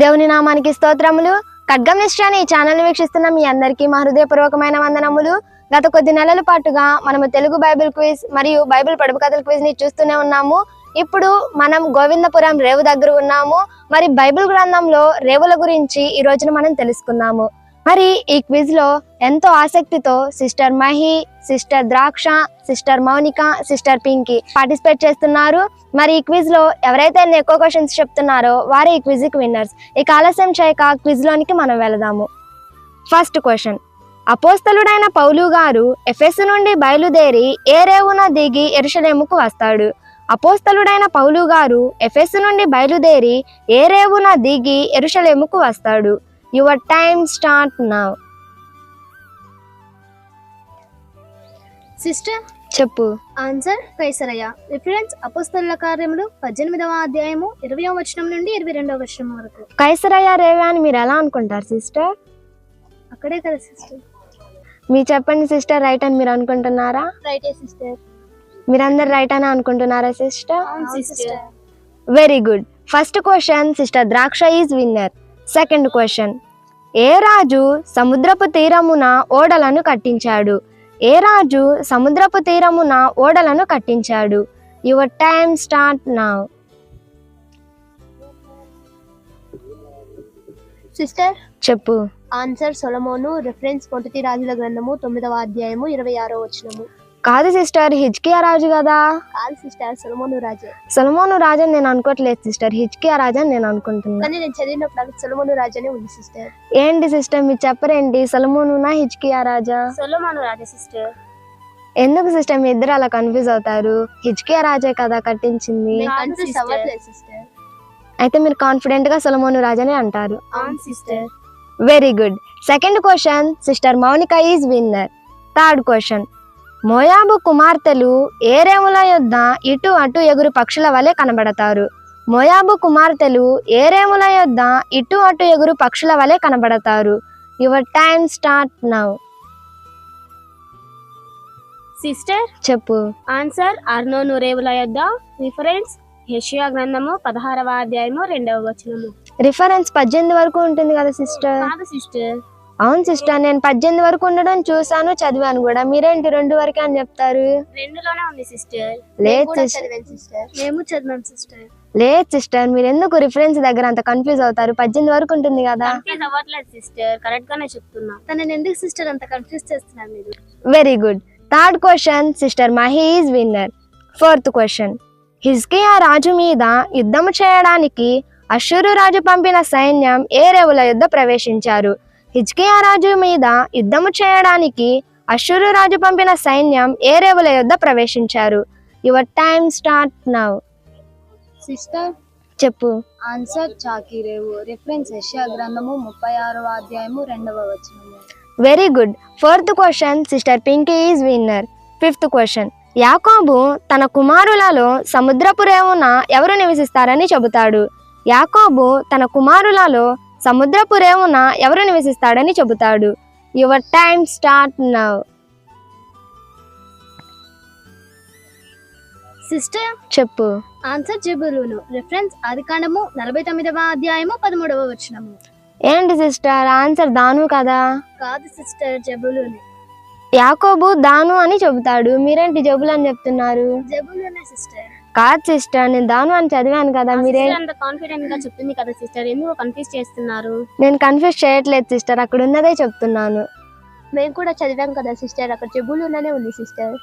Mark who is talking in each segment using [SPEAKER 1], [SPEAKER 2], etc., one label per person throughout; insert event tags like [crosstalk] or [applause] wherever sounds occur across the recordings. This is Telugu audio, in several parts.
[SPEAKER 1] దేవుని నామానికి స్తోత్రములు. ఖడ్గం నిష్ఠాని ఈ ఛానల్ వీక్షిస్తున్న మీ అందరికీ మా హృదయపూర్వకమైన వందనములు. గత కొద్ది నెలల పాటుగా మనము తెలుగు బైబిల్ క్విజ్ మరియు బైబిల్ పడుపు కథల క్విజ్ని చూస్తూనే ఉన్నాము. ఇప్పుడు మనం గోవిందపురం రేవు దగ్గర ఉన్నాము. మరి బైబిల్ గ్రంథంలో రేవుల గురించి ఈ రోజున మనం తెలుసుకుందాము. మరి ఈ క్విజ్లో ఎంతో ఆసక్తితో sister Mahi sister Draksha sister Mounika sister Pinky participate చేస్తున్నారు. మరి ఈ క్విజ్లో ఎవరైతే ఎక్కువ క్వశ్చన్స్ చెప్తున్నారో వారే ఈ క్విజ్కి విన్నర్స్ ఇక ఆలస్యం చేయక క్విజ్ లోనికి మనం వెళదాము. ఫస్ట్ క్వశ్చన్ అపోస్తలుడైన పౌలు గారు ఎఫెస్ నుండి బయలుదేరి ఏ రేవున దిగి ఎరుషలేముకు వస్తాడు? అపోస్తలుడైన పౌలు గారు ఎఫెస్ నుండి బయలుదేరి ఏ రేవున దిగి ఎరుషలేముకు వస్తాడు? Your time start now.
[SPEAKER 2] Sister
[SPEAKER 1] చెప్పు.
[SPEAKER 2] ఆన్సర్ కైసరయ్య. రిఫరెన్స్ అపోస్తల కార్యములు పద్దెనిమిదవ అధ్యాయము ఇరవై వచనం నుండి ఇరవై రెండవ వచనం వరకు.
[SPEAKER 1] కైసరయ్య రేవే అని మీరు ఎలా అనుకుంటారు సిస్టర్?
[SPEAKER 2] అక్కడే కదా సిస్టర్.
[SPEAKER 1] మీరు చెప్పండి సిస్టర్ రైట్ అని మీరు అనుకుంటున్నారా?
[SPEAKER 2] రైటే సిస్టర్.
[SPEAKER 1] మీరందరు రైట్ అని అనుకుంటున్నారా sister?
[SPEAKER 2] Sister.
[SPEAKER 1] Very good first question sister Draksha is winner second question ఏ రాజు సముద్రపు తీరమున ఓడలను కట్టించాడు? ఏ రాజు సముద్రపు తీరమున ఓడలను కట్టించాడు? Your time start now
[SPEAKER 2] sister
[SPEAKER 1] చెప్పు.
[SPEAKER 2] ఆన్సర్ సొలమోను రిఫరెన్స్ మొదటి రాజుల గ్రంథము తొమ్మిదవ అధ్యాయము ఇరవై ఆరో వచనము.
[SPEAKER 1] కాదు సిస్టర్ హిజ్కియా రాజు కదా?
[SPEAKER 2] కాదు సిస్టర్ సొలమోను రాజే.
[SPEAKER 1] సొలమోను రాజు అని నేను అనుకోవట్లేదు సిస్టర్ హిజ్కియా రాజు అని నేను అనుకుంటున్నా.
[SPEAKER 2] కానీ నేను చదివినప్పుడు నాకు సొలమోను రాజానే ఉంది సిస్టర్.
[SPEAKER 1] ఏంటి సిస్టర్ మీరు చెప్పరేంటి? సొలమోనునా హిజ్కియా రాజా?
[SPEAKER 2] సొలమోను రాజా సిస్టర్.
[SPEAKER 1] ఎందుకు సిస్టర్ మీ ఇద్దరు అలా కన్ఫ్యూజ్ అవుతారు? హిజ్కియా రాజే కదా కట్టించింది.
[SPEAKER 2] కన్ఫ్యూజ్ అవ్వట్లేదు సిస్టర్.
[SPEAKER 1] అయితే మీరు కాన్ఫిడెంట్గా సొలమోను రాజనే అంటారు.
[SPEAKER 2] అవును sister.
[SPEAKER 1] Very good second question sister Mounika is winner third question మోయాబు కుమార్తెలు ఏ రేవుల యొద్ద ఇటు అటు ఎగురు పక్షుల వలె కనబడతారు. మోయాబు కుమార్తెలు ఏ రేవుల యొద్ద ఇటు అటు ఎగురు పక్షుల వలె కనబడతారు. Your time start now
[SPEAKER 2] sister
[SPEAKER 1] చెప్పు.
[SPEAKER 2] ఆన్సర్ అర్నోను రేవుల యొద్ద. రిఫరెన్స్ యెషయా గ్రంథము పదహారవ అధ్యాయము రెండవ వచనము.
[SPEAKER 1] రిఫరెన్స్ పద్దెనిమిది వరకు ఉంటుంది కదా సిస్టర్
[SPEAKER 2] సిస్టర్
[SPEAKER 1] అవును సిస్టర్ నేను పద్దెనిమిది వరకు ఉండడం చూసాను చదివాను కూడా. మీరేంటి రెండు వరకే అని చెప్తారు?
[SPEAKER 2] రెండులోనే ఉంది సిస్టర్.
[SPEAKER 1] లేదు సిస్టర్.
[SPEAKER 2] సిస్టర్. మేము చదివాం సిస్టర్.
[SPEAKER 1] లేదు సిస్టర్ మీరు ఎందుకు రిఫరెన్స్ దగ్గర అంత కన్ఫ్యూజ్ అవుతారు? పద్దెనిమిది వరకు ఉంటుంది కదా.
[SPEAKER 2] కన్ఫ్యూజ్ అవ్వట్లేదు సిస్టర్. కరెక్ట్ గానే చెప్తున్నా. తనని ఎందుకు సిస్టర్ అంత కన్ఫ్యూజ్ చేస్తున్నారు మీరు?
[SPEAKER 1] Very good third question sister Mahi is winner fourth question హిజ్కియా రాజు మీద యుద్ధము చేయడానికి అశ్షూరు రాజు పంపిన సైన్యం ఏ రేవుల యుద్ధ ప్రవేశించారు? హిజ్కియా రాజు మీద యుద్ధము చేయడానికి అశ్షూరు రాజు పంపిన సైన్యం ఏ రేవుల యుద్ధ ప్రవేశించారు? Your time start now
[SPEAKER 2] sister
[SPEAKER 1] చెప్పు.
[SPEAKER 2] ఆన్సర్ చాకిరేవు రిఫరెన్స్ యెషయా గ్రంథము ముప్పై ఆరవ అధ్యాయము రెండవ వచనము.
[SPEAKER 1] Very good fourth question sister Pinky is winner fifth question యాకోబు తన కుమారులలో సముద్రపు రేవున ఎవరు నివసిస్తారని చెబుతాడు? యాకోబు తన కుమారులలో సముద్రపు రేవున ఎవరు నివసిస్తాడని చెబుతాడు. Your time start now
[SPEAKER 2] sister
[SPEAKER 1] చెప్పు.
[SPEAKER 2] ఆన్సర్ జబులును రిఫరెన్స్ ఆదికాండము నలభై తొమ్మిదవ అధ్యాయము పదమూడవ వచనము.
[SPEAKER 1] ఏంటి సిస్టర్ ఆన్సర్ దాను కదా.
[SPEAKER 2] కాదు సిస్టర్ జబులుని
[SPEAKER 1] యాకోబు దాను అని చెబుతాడు. మీరేంటి జబులు అని చెప్తున్నారు?
[SPEAKER 2] జబులునే సిస్టర్
[SPEAKER 1] కాదు సిస్టర్ నేను దాను అని చదివాను కదా మీరే
[SPEAKER 2] అంత కాన్ఫిడెంట్గా చెప్తుంది కదా సిస్టర్ ఎందుకు కన్ఫ్యూజ్ చేస్తున్నారు?
[SPEAKER 1] నేను కన్ఫ్యూజ్ చేయట్లేదు సిస్టర్ అక్కడ ఉన్నదే చెప్తున్నాను.
[SPEAKER 2] మేము కూడా చదివాం కదా సిస్టర్ అక్కడ జబులునే ఉంది సిస్టర్.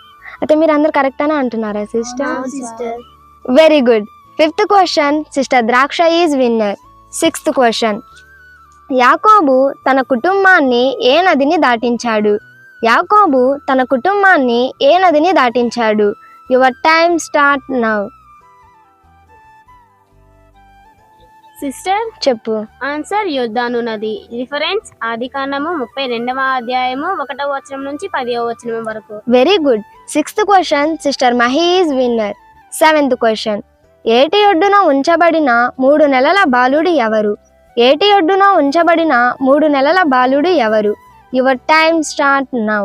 [SPEAKER 1] అయితే మీరు అందరు కరెక్ట్ అని అంటున్నారా sister?
[SPEAKER 2] Sister.
[SPEAKER 1] Very good fifth question sister Draksha is winner sixth question యాకోబు తన కుటుంబాన్ని ఏ నదిని దాటించాడు? యాకోబు తన కుటుంబాన్ని ఏ నదిని దాటించాడు? Your time start now
[SPEAKER 2] sister
[SPEAKER 1] చెప్పు
[SPEAKER 2] ఆన్సర్ యోద్ధాను నది రిఫరెన్స్ ఆదికాండము ముప్పై రెండవ అధ్యాయము ఒకటవ వచనం నుంచి పదవ వచనం వరకు.
[SPEAKER 1] Very good sixth question sister Mahi is winner seventh question ఏటి ఒడ్డున ఉంచబడిన మూడు నెలల బాలుడు ఎవరు? ఏటి ఒడ్డున ఉంచబడిన మూడు నెలల బాలుడు ఎవరు? Your time start now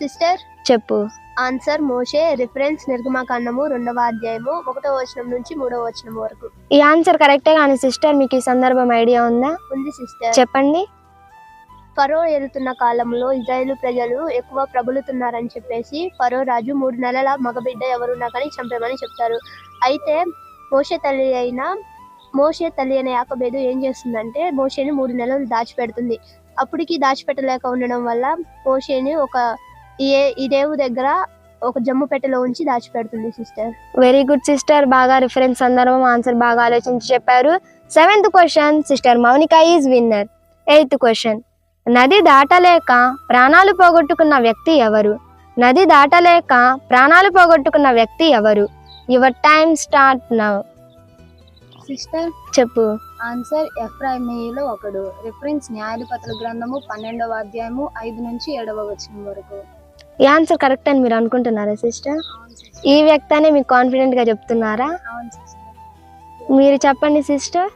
[SPEAKER 2] sister
[SPEAKER 1] చెప్పు
[SPEAKER 3] ఆన్సర్ మోషే రిఫరెన్స్ నిర్గమాకాండము రెండవ అధ్యాయము ఒకటో వచనం నుంచి మూడవ వచనం వరకు.
[SPEAKER 1] ఈ ఆన్సర్ కరెక్టే కానీ సిస్టర్ మీకు ఈ సందర్భం ఐడియా ఉందా?
[SPEAKER 3] ఉంది సిస్టర్.
[SPEAKER 1] చెప్పండి.
[SPEAKER 3] ఫరో ఎలుతున్న కాలంలో ఇజ్రాయేలు ప్రజలు ఎక్కువ ప్రబలుతున్నారని చెప్పేసి ఫరో రాజు మూడు నెలల మగబిడ్డ ఎవరున్నా కానీ చంపేమని చెప్తారు. అయితే మోషే తల్లి అయిన మోషే తల్లి అయిన యాకబేదు ఏం చేస్తుందంటే మోషేని మూడు నెలలు దాచిపెడుతుంది. అప్పటికి దాచిపెట్టలేక ఉండడం వల్ల మోషేని ఒక ఈ దేవు దగ్గర ఒక జమ్ము పెట్టెలో ఉంచి దాచిపెడుతుంది సిస్టర్.
[SPEAKER 1] వెరీ గుడ్ సిస్టర్ బాగా రిఫరెన్స్ సందర్భం ఆన్సర్ బాగా ఆలోచించి చెప్పారు. Seventh question sister Mounika is winner eighth question నది దాటలేక ప్రాణాలు పోగొట్టుకున్న వ్యక్తి ఎవరు? నది దాటలేక ప్రాణాలు పోగొట్టుకున్న వ్యక్తి ఎవరు? Your time start now
[SPEAKER 4] sister
[SPEAKER 1] చెప్పు.
[SPEAKER 4] ఆన్సర్ ఎఫ్రాయిమీయులో ఒకడు. రిఫరెన్స్ న్యాయాధిపతుల గ్రంథము పన్నెండవ అధ్యాయము ఐదు నుంచి ఏడవ వచనం వరకు.
[SPEAKER 1] ఈ ఆన్సర్ కరెక్ట్ అని మీరు అనుకుంటున్నారా సిస్టర్? ఈ వ్యక్తి అని మీకు కాన్ఫిడెంట్గా చెప్తున్నారా మీరు చెప్పండి సిస్టర్.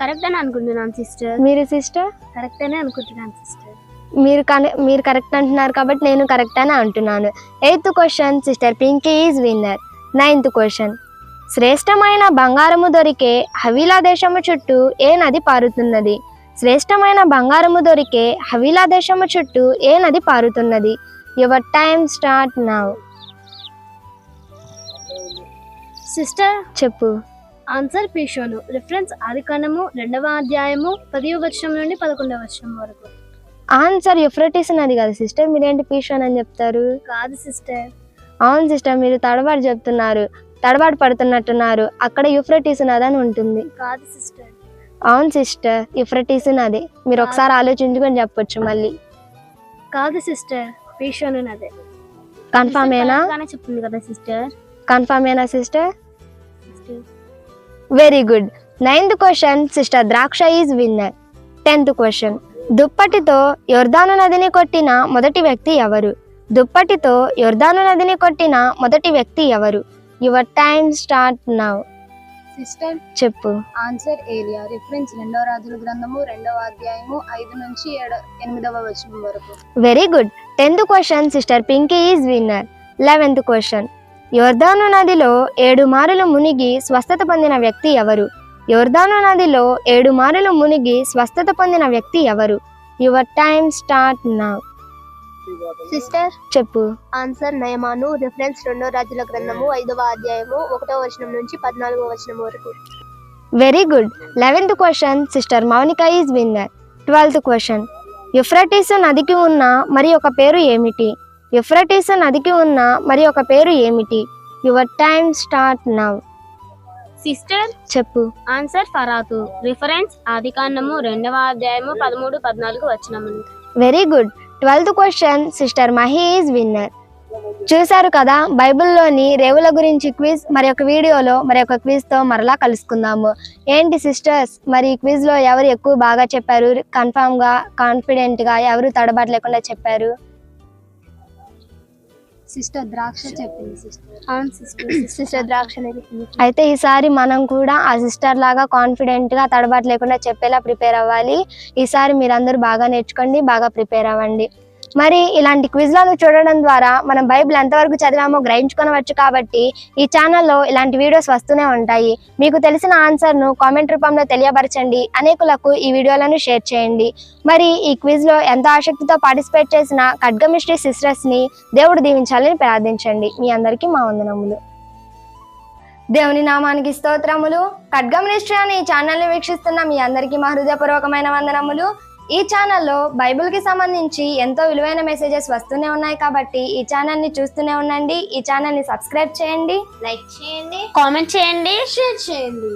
[SPEAKER 2] కరెక్ట్ అని అనుకుంటున్నాను సిస్టర్.
[SPEAKER 1] మీరు సిస్టర్?
[SPEAKER 2] కరెక్ట్ అని అనుకుంటున్నాను సిస్టర్.
[SPEAKER 1] మీరు మీరు కరెక్ట్ అంటున్నారు కాబట్టి నేను కరెక్ట్ అని అంటున్నాను. Eighth question sister Pinky is winner. Ninth question. శ్రేష్టమైన బంగారము దొరికే హవీలా దేశము చుట్టూ ఏ నది పారుతున్నది? శ్రేష్టమైన బంగారము దొరికే హవీలా దేశము చుట్టూ ఏ నది పారుతున్నది? Your time start now
[SPEAKER 2] sister
[SPEAKER 1] చెప్పు.
[SPEAKER 2] ఆన్సర్ పీషోను రిఫరెన్స్ ఆదికాండము రెండవ అధ్యాయము పదివ వచనం నుండి పదకొండవ వచనం వరకు.
[SPEAKER 1] ఆన్సర్ యుఫ్రటిస్ నది కదా సిస్టర్ మీరేంటి పీషోన్ అని చెప్తారు?
[SPEAKER 2] కాదు సిస్టర్
[SPEAKER 1] అవును సిస్టర్ మీరు తడబాటు చెప్తున్నారు. తడబాటు పడుతున్నట్టున్నారు. అక్కడ యుఫ్రటిస్ నది అని ఉంటుంది.
[SPEAKER 2] కాదు సిస్టర్
[SPEAKER 1] అవును సిస్టర్ యుఫ్రటిస్ నది. మీరు ఒకసారి ఆలోచించుకొని చెప్పొచ్చు మళ్ళీ.
[SPEAKER 2] కాదు సిస్టర్ పీషోను అదే
[SPEAKER 1] కన్ఫామ్ ఏనా
[SPEAKER 2] చెప్తుంది కదా సిస్టర్.
[SPEAKER 1] కన్ఫామ్ ఏనా sister? Very good ninth question sister Draksha is winner tenth question దుప్పటితో యొర్దాను నదిని కొట్టిన మొదటి వ్యక్తి ఎవరు? దుప్పటితో యొర్దాను నదిని కొట్టిన మొదటి వ్యక్తి ఎవరు? Your time start now
[SPEAKER 4] sister
[SPEAKER 1] చెప్పు.
[SPEAKER 4] ఆన్సర్ ఏలియా రిఫరెన్స్ రెండవ రాజుల గ్రంథము రెండవ అధ్యాయము ఐదు నుంచి ఏడ ఎనిమిదవ వచనం వరకు.
[SPEAKER 1] Very good tenth question sister Pinky is winner. Eleventh question. యోర్దాను నదిలో ఏడు మారులు మునిగి స్వస్థత పొందిన వ్యక్తి ఎవరు? యోర్దాను నదిలో ఏడు మారులు మునిగి స్వస్థత పొందిన వ్యక్తి ఎవరు? Your time start now.
[SPEAKER 3] Sister
[SPEAKER 1] చెప్పు.
[SPEAKER 3] ఆన్సర్ నయమాను రిఫరెన్స్ రెండో రాజుల గ్రంథము ఐదవ అధ్యాయము ఒకటో వచనం నుంచి పద్నాలుగో వచనం వరకు.
[SPEAKER 1] Very good. Eleventh question sister Mounika is winner. Twelfth question. Euphrates నదికి ఉన్న మరి ఒక పేరు ఏమిటి? యుఫ్రటీస్ నదికి ఉన్న మరి ఒక పేరు ఏమిటి? Your time start now.
[SPEAKER 2] Sister
[SPEAKER 1] చెప్పు.
[SPEAKER 2] ఆన్సర్ ఫరాతు. రిఫరెన్స్ ఆదికాండము రెండవ అధ్యాయము పదమూడు పద్నాలుగు వచనములు.
[SPEAKER 1] Very good. Twelfth question sister Mahi is winner. చూశారు కదా బైబిల్లోని రేవుల గురించి క్విజ్ మరి ఒక వీడియోలో మరి ఒక క్విజ్తో మరలా కలుసుకుందాము. ఏంటి సిస్టర్స్? మరి ఈ క్విజ్లో ఎవరు ఎక్కువ బాగా చెప్పారు? కన్ఫామ్గా కాన్ఫిడెంట్గా ఎవరు తడబాటు లేకుండా చెప్పారు?
[SPEAKER 4] సిస్టర్ ద్రాక్ష చెప్పింది సిస్టర్.
[SPEAKER 2] అవును సిస్టర్ [coughs]
[SPEAKER 3] సిస్టర్ ద్రాక్ష అనేది
[SPEAKER 1] అయితే ఈసారి మనం కూడా ఆ సిస్టర్ లాగా కాన్ఫిడెంట్గా తడబాటు లేకుండా చెప్పేలా ప్రిపేర్ అవ్వాలి. ఈసారి మీరందరూ బాగా నేర్చుకోండి బాగా ప్రిపేర్ అవ్వండి. మరి ఇలాంటి క్విజ్లను చూడడం ద్వారా మనం బైబిల్ ఎంతవరకు చదివామో గ్రహించుకొనవచ్చు కాబట్టి ఈ ఛానల్లో ఇలాంటి వీడియోస్ వస్తూనే ఉంటాయి. మీకు తెలిసిన ఆన్సర్ను కామెంట్ రూపంలో తెలియపరచండి. అనేకులకు ఈ వీడియోలను షేర్ చేయండి. మరి ఈ క్విజ్లో ఎంతో ఆసక్తితో పార్టిసిపేట్ చేసిన ఖడ్గమిస్ట్రీ సిస్టర్స్ని దేవుడు దీవించాలని ప్రార్థించండి. మీ అందరికీ మా వందనములు. దేవుని నామానికి స్తోత్రములు. ఖడ్గం మినిస్ట్రీ అనే ఈ ఛానల్ని వీక్షిస్తున్న మీ అందరికీ మా హృదయపూర్వకమైన వందనములు. ఈ ఛానల్లో బైబిల్కి సంబంధించి ఎంతో విలువైన మెసేజెస్ వస్తూనే ఉన్నాయి కాబట్టి ఈ ఛానల్ని చూస్తూనే ఉండండి. ఈ ఛానల్ని సబ్స్క్రైబ్ చేయండి.
[SPEAKER 3] లైక్ చేయండి.
[SPEAKER 2] కామెంట్ చేయండి.
[SPEAKER 3] షేర్ చేయండి.